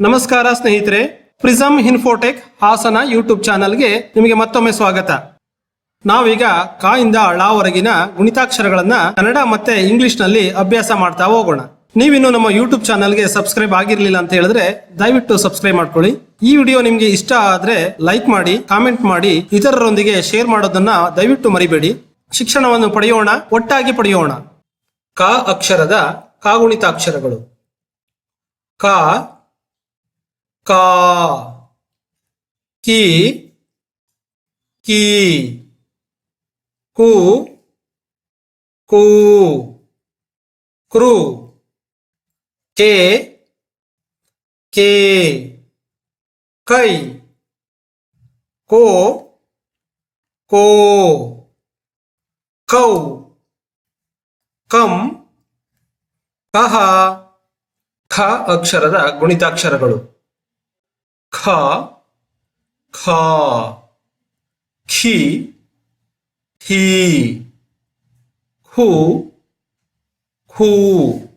ನಮಸ್ಕಾರ ಸ್ನೇಹಿತರೆ, prism Infotech Hassan YouTube ಚಾನಲ್ಗೆ ನಿಮಗೆ ಮತ್ತೊಮ್ಮೆ ಸ್ವಾಗತ. ನಾವೀಗ ಕಾಯಿಂದ ಇಂದ ವರೆಗಿನ ಗುಣಿತಾಕ್ಷರಗಳನ್ನ ಕನ್ನಡ ಮತ್ತೆ ಇಂಗ್ಲಿಷ್ನಲ್ಲಿ ಅಭ್ಯಾಸ ಮಾಡ್ತಾ ಹೋಗೋಣ. ನೀವಿನ್ನು ನಮ್ಮ ಯೂಟ್ಯೂಬ್ ಚಾನಲ್ಗೆ ಸಬ್ಸ್ಕ್ರೈಬ್ ಆಗಿರ್ಲಿಲ್ಲ ಅಂತ ಹೇಳಿದ್ರೆ ದಯವಿಟ್ಟು ಸಬ್ಸ್ಕ್ರೈಬ್ ಮಾಡ್ಕೊಳ್ಳಿ. ಈ ವಿಡಿಯೋ ನಿಮಗೆ ಇಷ್ಟ ಆದ್ರೆ ಲೈಕ್ ಮಾಡಿ, ಕಾಮೆಂಟ್ ಮಾಡಿ, ಇತರರೊಂದಿಗೆ ಶೇರ್ ಮಾಡೋದನ್ನ ದಯವಿಟ್ಟು ಮರಿಬೇಡಿ. ಶಿಕ್ಷಣವನ್ನು ಪಡೆಯೋಣ, ಒಟ್ಟಾಗಿ ಪಡೆಯೋಣ. ಕ ಅಕ್ಷರದ ಕಾಗುಣಿತಾಕ್ಷರಗಳು ಕ ಕಾ. ಕಿ. ಕಿ. ಕು. ಕು. ಕೃ. ಕೆ. ಕೆ. ಕೈ. ಕೋ. ಕೋ. ಕೌ. ಕಂ. ಕಹ. ಖ ಅಕ್ಷರದ ಗುಣಿತಾಕ್ಷರಗಳು. 카, 카, 키, 히, 코, 코,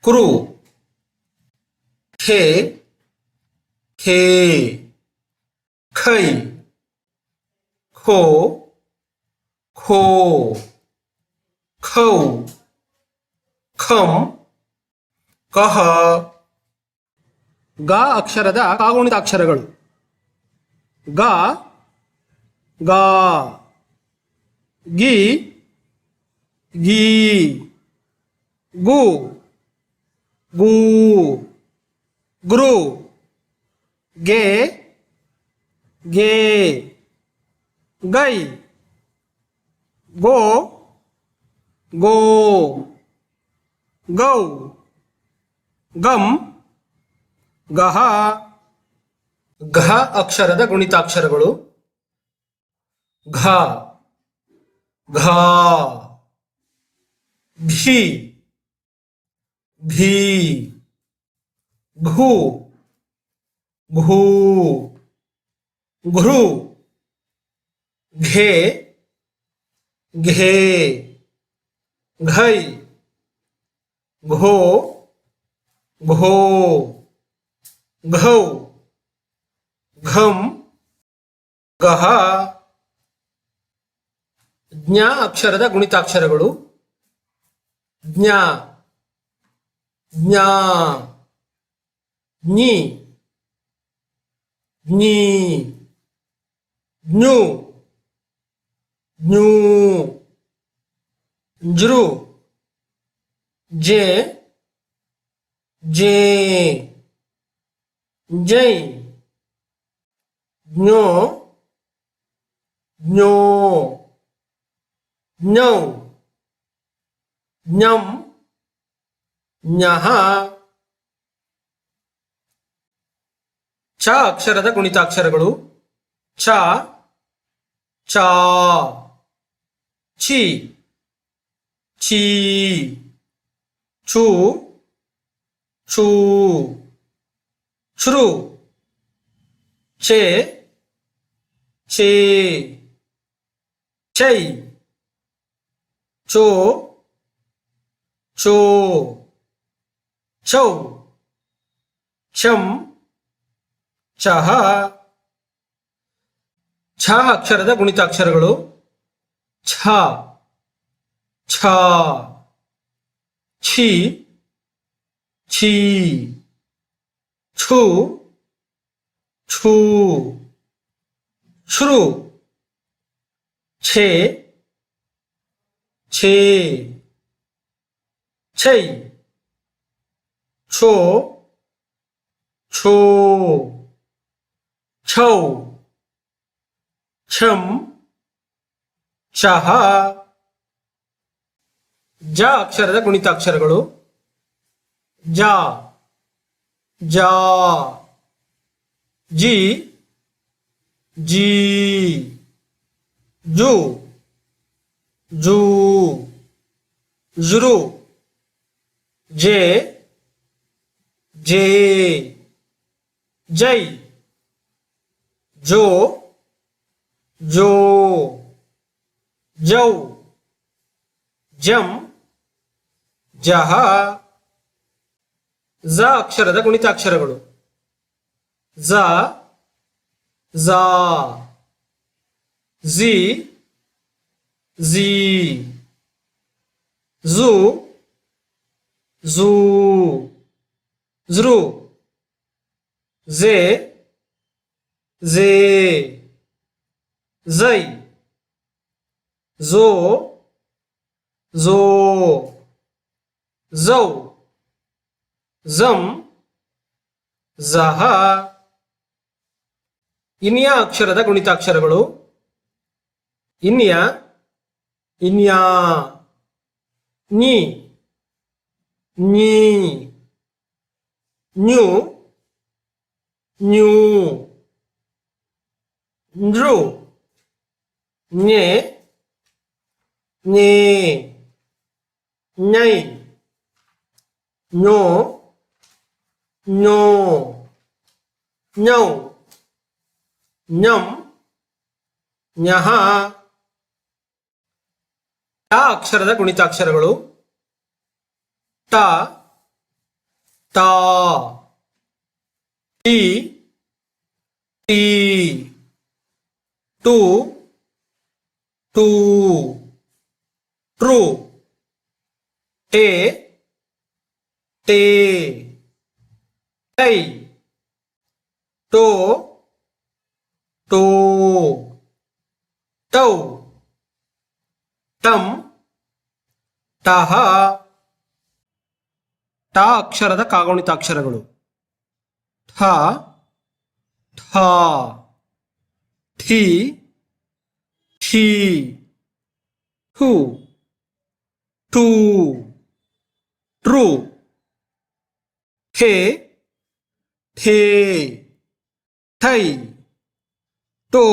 그루, 케, 케, 카이, 코, 코, 카우, 컴, 가하, ಗ ಅಕ್ಷರದ ಕಾಗುಣಿತ ಅಕ್ಷರಗಳು. ಗ ಗ, ಗಿ ಗಿ, ಗು ಗು ಗುರು ಗೆ ಗೆ, ಗೈ, ಗೋ ಗೋ, ಗೌ, ಗಮ್ ಗಹ ಘ ಅಕ್ಷರದ ಗುಣಿತಾಕ್ಷರಗಳು ಘ ಘ ಘಿ ಘೀ ಘು ಘೂ ಘೃ ಘೇ ಘೇ ಘೈ ಘೋ ಘೋ ಘೌ, ಘಂ, ಗಹ, ಜ್ಞ ಅಕ್ಷರದ ಗುಣಿತಾಕ್ಷರಗಳು. ಜ್ಞ ಜ್ಞ, ಜ್ಞಿ ಜ್ಞಿ, ಜ್ಞು, ಜ್ಞೂ ಜೃ ಜೆ, ಜೇ. ಜೈ ಜ್ಞೋ ಜ್ಞೋ ಜ್ಞೌ ಜ್ಞಂ ಜ್ಞಃ ಚ ಅಕ್ಷರದ ಗುಣಿತಾಕ್ಷರಗಳು ಚ ಚ ಛಿ ಛೀ ಛೂ ಛೂ ಛೃ. ಛೇ. ಛೇ. ಛೈ. ಚೋ ಚೋ ಛೌ. ಛಂ. ಚಹ ಛ ಅಕ್ಷರದ ಗುಣಿತಾಕ್ಷರಗಳು. ಛ. ಛ. ಛಿ. ಛೀ. ಛು ಛೂ ಛೃ ಛೇ ಛೇ ಛೈ ಛೋ ಛೋ ಛೌ ಛಂ ಚಹ ಜ ಅಕ್ಷರದ ಗುಣಿತಾಕ್ಷರಗಳು ಜ जा जी जी जू जू जुरू जे जे जय जो जो जऊ जम जहा ಝ ಅಕ್ಷರದ ಗುಣಿತಾಕ್ಷರಗಳು ಝ Jha Zee Zee zoo zoo ಝೃ Z ಝೇ ಝೈ ಝೋ ಝೋ ಝೌ ಝಂ ಝಹ ಇನ್ಯ ಅಕ್ಷರದ ಗುಣಿತಾಕ್ಷರಗಳು. ಇನ್ಯ, ಇನ್ಯಾ. ನಿ ನಿ. ನ್ಯೂ ನ್ಯೂ. ನೃ ನೇ ಞೇ ನೈ ñೋ ñೋ ñೌ Nyam. ನ್ಯಹ ಟ ಅಕ್ಷರದ ಗುಣಿತಾಕ್ಷರಗಳು ಟ ತಾ ಟಿ ಟಿ ಟು ಟೂ ಟ್ರೂ ಟೇ ಟೇ ಟೈ ಟೋ ಟೋ ಟೌ ಟಂ ಟಹ ಟ ಅಕ್ಷರದ ಕಾಗುಣಿತಾಕ್ಷರಗಳು ಠ ಠ ಠಿ ಠಿ ಹು ಟೂ ಟ್ರೂ ಠೇ ಠೇ ಠೈ ಟೋ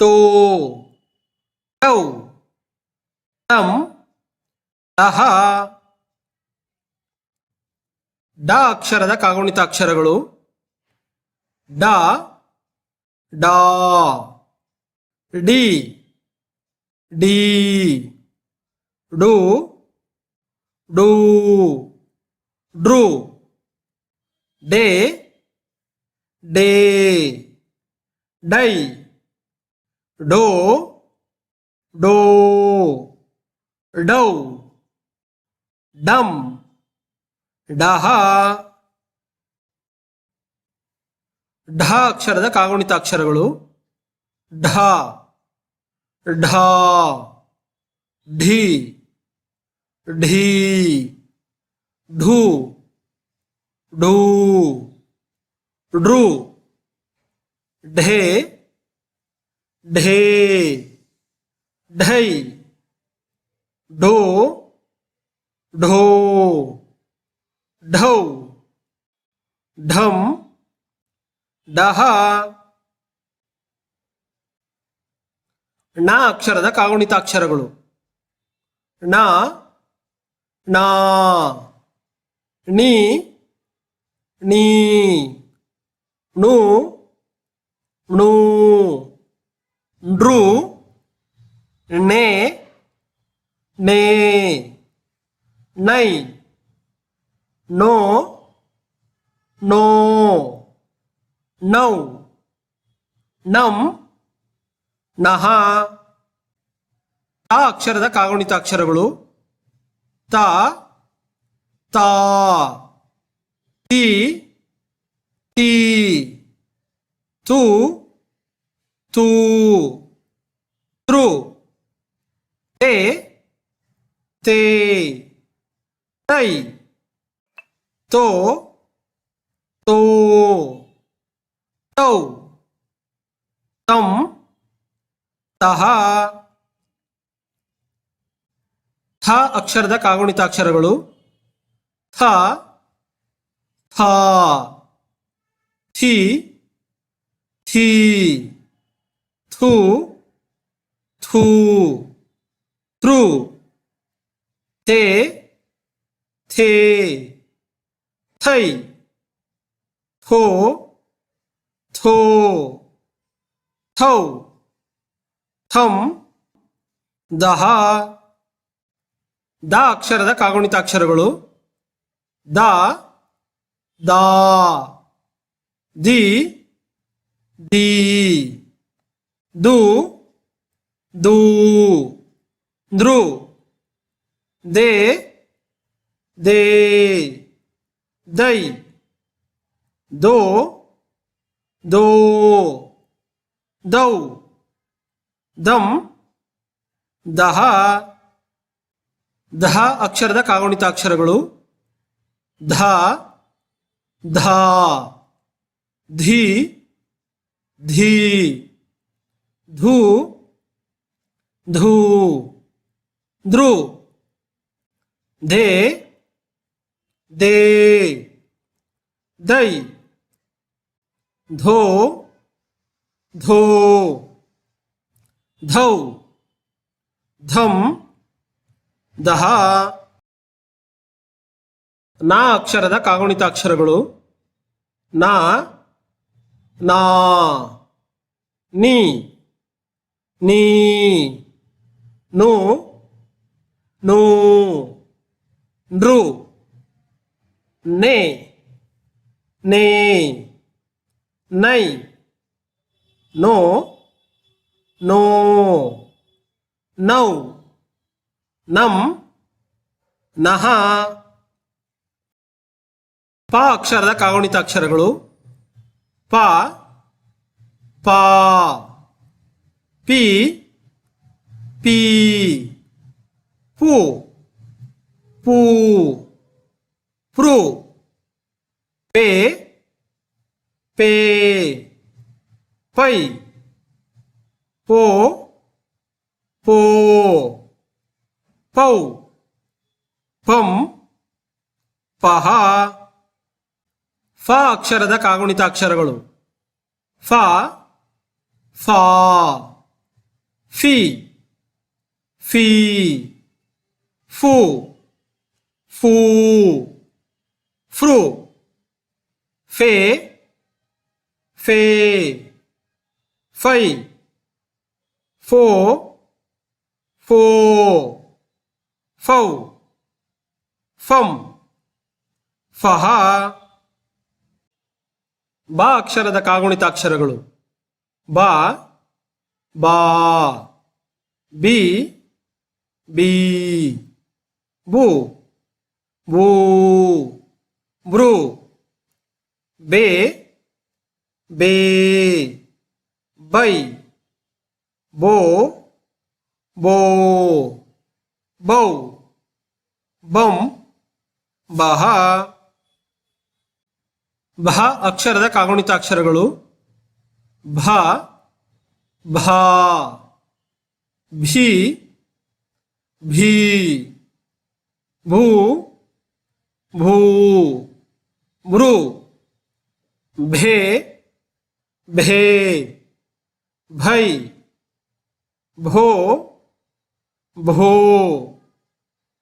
ಟೋ ಟೌ ಟಂ ಟಹ ಡ ಅಕ್ಷರದ ಕಾಗುಣಿತ ಅಕ್ಷರಗಳು. ಡ, ಡಾ, ಡಿ ಡಿ, ಡು ಡು, ಡ್ರು. ಡೇ ಡೇ ಡೈ ಡೋ ಡೋ ಡೌ ಡಮ್ ಡಹ ಢ ಅಕ್ಷರದ ಕಾಗುಣಿತಾಕ್ಷರಗಳು ಢ ಢ ಢಿ ಢೀ ಢೂ ಢೂ ಡ್ರೂ. ಢೇ. ಢೇ. ಢೈ. ಢೋ ಢೋ. ಢೌ. ಢಂ. ಡಹ. ಣ ಅಕ್ಷರದ ಕಾಗುಣಿತಾಕ್ಷರಗಳು. ಣ. ನಾ ನಿ ನೀ ನು ಣು ನೃ ಣೆ ನೇ ನೈ ನೋ ನೋ ನೌ ನಂ ನಹ ತ ಅಕ್ಷರದ ಕಾಗುಣಿತಾಕ್ಷರಗಳು ತ ತಾ ತಿ ತಿ, ತು ತು ತೃ, ತೇ ತೇ. ತೈ, ತೋ ತೋ. ತೌ, ತಂ. ತಹ ಥ ಅಕ್ಷರದ ಕಾಗುಣಿತಾಕ್ಷರಗಳು. ಥ ಥ ಥಿ ಥಿ ಥು ಥೂ ತೃ ತೇ ಥೇ ಥೈ ಥೋ ಥೋ ಥೌ ಥಂ ದಹ ದ ಅಕ್ಷರದ ಕಾಗುಣಿತಾಕ್ಷರಗಳು ದ ದಾ. ದಿ. ದಿ. ದು. ದೂ. ದೃ ದೇ. ದೇ. ದೈ. ದೋ. ದೋ. ದೌ. ದಂ. ದಹ. ದಹ ಅಕ್ಷರದ ಕಾಗುಣಿತ ಅಕ್ಷರಗಳು ಧ. धा धी धी धू धू ध्रु दे दे दई धो धो धौ धम दहा। ನಾ ಅಕ್ಷರದ ಕಾಗುಣಿತ ಅಕ್ಷರಗಳು ನಾ ನಾ ನೀ ನೀ ನು ನೂ ನೃ ನೇ ನೇ ನೈ ನೋ ನೋ ನೌ ನಂ ನಹ ಪ ಅಕ್ಷರದ ಕಾಗುಣಿತ ಅಕ್ಷರಗಳು ಪ ಪ ಪಿ ಪಿ ಪು ಪೂ ಪೃ ಪೇ ಪೇ ಪೈ ಪೋ ಪೋ ಪೌ ಪಂ ಪಹ ಫ ಅಕ್ಷರದ ಕಾಗುಣಿತ ಅಕ್ಷರಗಳು. ಫ, ಫಾ, ಫಿ ಫಿ, ಫು, ಫೂ, ಫ್ರು, ಫೇ ಫೇ, ಫೈ, ಫೋ ಫೋ, ಫೌ, ಫಂ, ಫಹ. ಬಾ ಅಕ್ಷರದ ಕಾಗುಣಿತ ಅಕ್ಷರಗಳು. ಬಾ ಬಾ, ಬಿ ಬಿ ಬು ಬೂ ಬ್ರೂ ಬೇ ಬೇ, ಬೈ, ಬೋ ಬೋ, ಬೌ, ಬಂ, ಬಹ. ಭ ಅಕ್ಷರದ ಕಾಗುಣಿತ ಅಕ್ಷರಗಳು. ಭ ಭ, ಭಿ, ಭೀ, ಭೂ ಭೂ, ಮೃ, ಭೇ ಭೇ, ಭೈ, ಭೋ ಭೋ,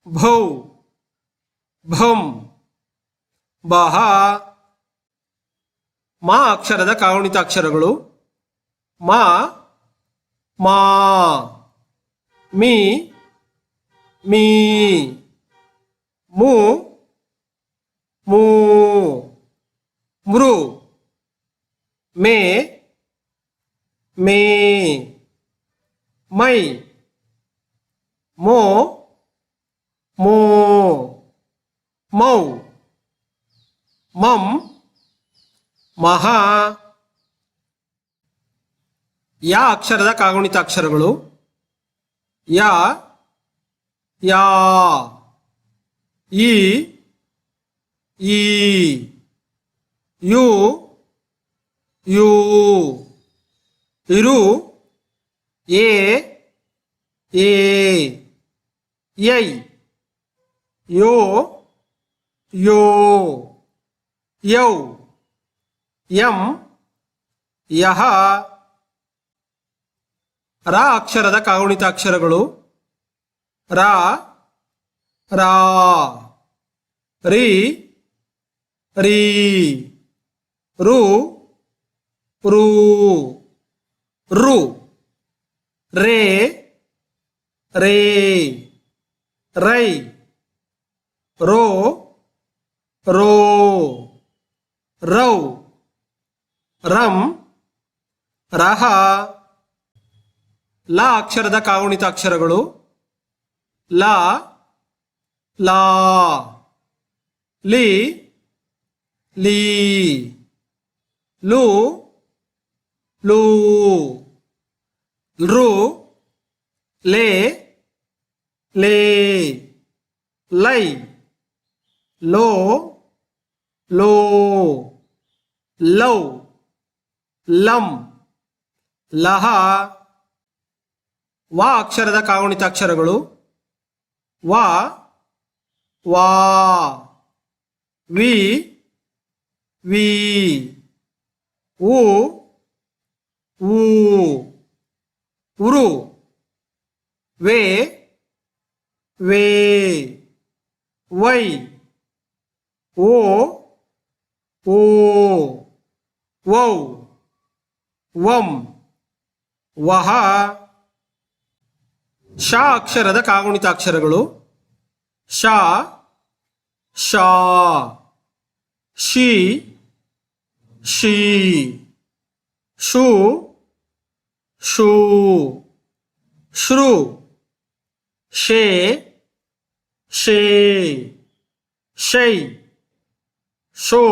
ಭೌ, ಭಂ, ಬಹ ಮಾ ಅಕ್ಷರದ ಕಾಗುಣಿತ ಅಕ್ಷರಗಳು ಮಾ ಮಾ ಮೀ ಮೀ ಮೂ ಮೂ ಮೃ ಮೇ ಮೇ ಮೈ ಮೋ ಮೋ ಮೌ ಮಂ ಮಹಾ ಯಾ ಅಕ್ಷರದ ಕಾಗುಣಿತ ಅಕ್ಷರಗಳು ಯಾ ಯಾ ಈ ಈ ಯು ಯು ಇರು ಎ ಎ ಯೈ ಯೋ ಯೋ ಯೌ ಯಂ ಯಹ ರಾ ಅಕ್ಷರದ ಕಾಗುಣಿತ ಅಕ್ಷರಗಳು ರಾ ರಾ ರಿ ರೀ ರು ರು ರು ರೇ ರೇ ರೈ, ರೋ ರೋ, ರೌ ರಂ, ರಹ, ಲ ಅಕ್ಷರದ ಕಾಗುಣಿತ ಅಕ್ಷರಗಳು, ಲ, ಲಾ, ಲಿ, ಲೀ, ಲು, ಲೂ, ರು, ಲೇ ಲೇ, ಲೈ, ಲೋ ಲೋ, ಲೌ. ಲಂ, ಲಹ, ವ ಅಕ್ಷರದ ಕಾಗುಣಿತ ಅಕ್ಷರಗಳು, ವ, ವಾ, ವಿ ವಿ, ಉ ಊ ಉರು, ವೇ ವೇ, ವೈ, ಓ ಓ, ವೌ. ವಂ ವಹ ಶ ಅಕ್ಷರದ ಕಾಗುಣಿತ ಅಕ್ಷರಗಳು ಶ ಶಾ ಶಿ ಶಿ ಶು ಶೂ ಶ್ರು ಶೇ ಶೇ ಶೈ ಶೋ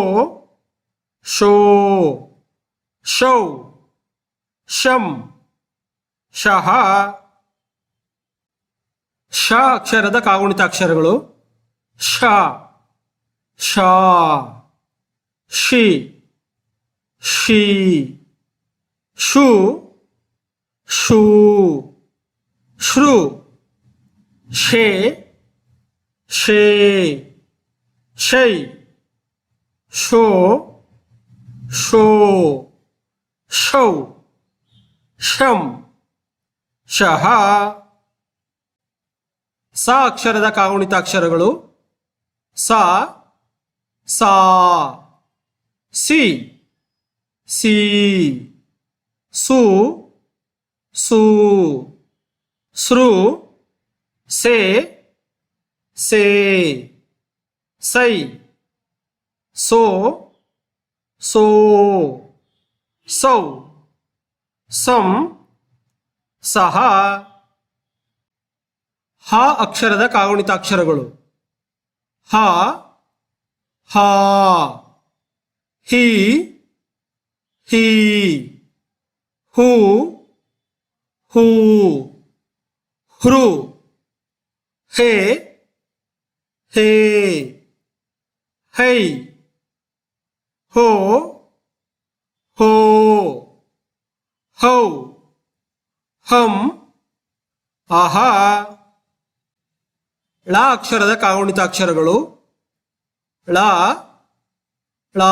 ಶೋ ಶೌ ಶಂ ಶಹ ಶ ಅಕ್ಷರದ ಕಾಗುಣಿತ ಅಕ್ಷರಗಳು ಶ ಶ ಶಿ ಶಿ ಶು ಶೂ ಶ್ರು ಶೇ ಶೇ ಶೈ ಶೋ ಶೋ ಶೌ ಶಂ ಶಹ. ಸ ಅಕ್ಷರದ ಕಾಗುಣಿತ ಅಕ್ಷರಗಳು ಸ, ಸಾ, ಸಿ ಸಿ, ಸು ಸು, ಸೃ, ಸೇ ಸೇ, ಸೈ, ಸೋ ಸೋ, ಸೌ. ಸಂ ಸಹ. ಹ ಅಕ್ಷರದ ಕಾಗುಣಿತ ಅಕ್ಷರಗಳು ಹ ಹ, ಹಿ ಹಿ, ಹೂ ಹೂ, ಹೃ, ಹೇ ಹೇ, ಹೈ, ಹೋ ಹೋ. ಹೌ, ಹಂ ಅಹ ಳ ಅಕ್ಷರದ ಕಾಗುಣಿತ ಅಕ್ಷರಗಳು. ಳ ಳ,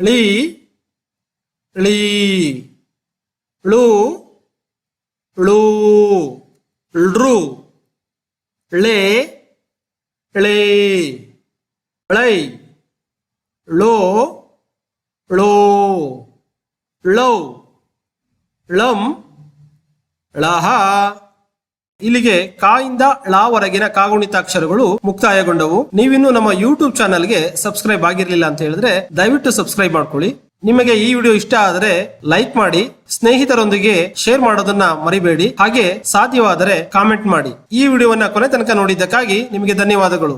ಳಿ ಳಿ, ಳು ಳು ಳೃ, ಳೆ ಳೆ ಳೈ ಲೋ. ಳೋ ಳಂ ಳಹ ಇಲ್ಲಿಗೆ ಕಾಯಿಂದ ಳವರೆಗಿನ ಕಾಗುಣಿತ ಅಕ್ಷರಗಳು ಮುಕ್ತಾಯಗೊಂಡವು. ನೀವಿನ್ನು ನಮ್ಮ ಯೂಟ್ಯೂಬ್ ಚಾನಲ್ಗೆ ಸಬ್ಸ್ಕ್ರೈಬ್ ಆಗಿರ್ಲಿಲ್ಲ ಅಂತ ಹೇಳಿದ್ರೆ ದಯವಿಟ್ಟು ಸಬ್ಸ್ಕ್ರೈಬ್ ಮಾಡ್ಕೊಳ್ಳಿ. ನಿಮಗೆ ಈ ವಿಡಿಯೋ ಇಷ್ಟ ಆದರೆ ಲೈಕ್ ಮಾಡಿ, ಸ್ನೇಹಿತರೊಂದಿಗೆ ಶೇರ್ ಮಾಡೋದನ್ನ ಮರಿಬೇಡಿ, ಹಾಗೆ ಸಾಧ್ಯವಾದರೆ ಕಾಮೆಂಟ್ ಮಾಡಿ. ಈ ವಿಡಿಯೋವನ್ನ ಕೊನೆ ತನಕ ನೋಡಿದ್ದಕ್ಕಾಗಿ ನಿಮಗೆ ಧನ್ಯವಾದಗಳು.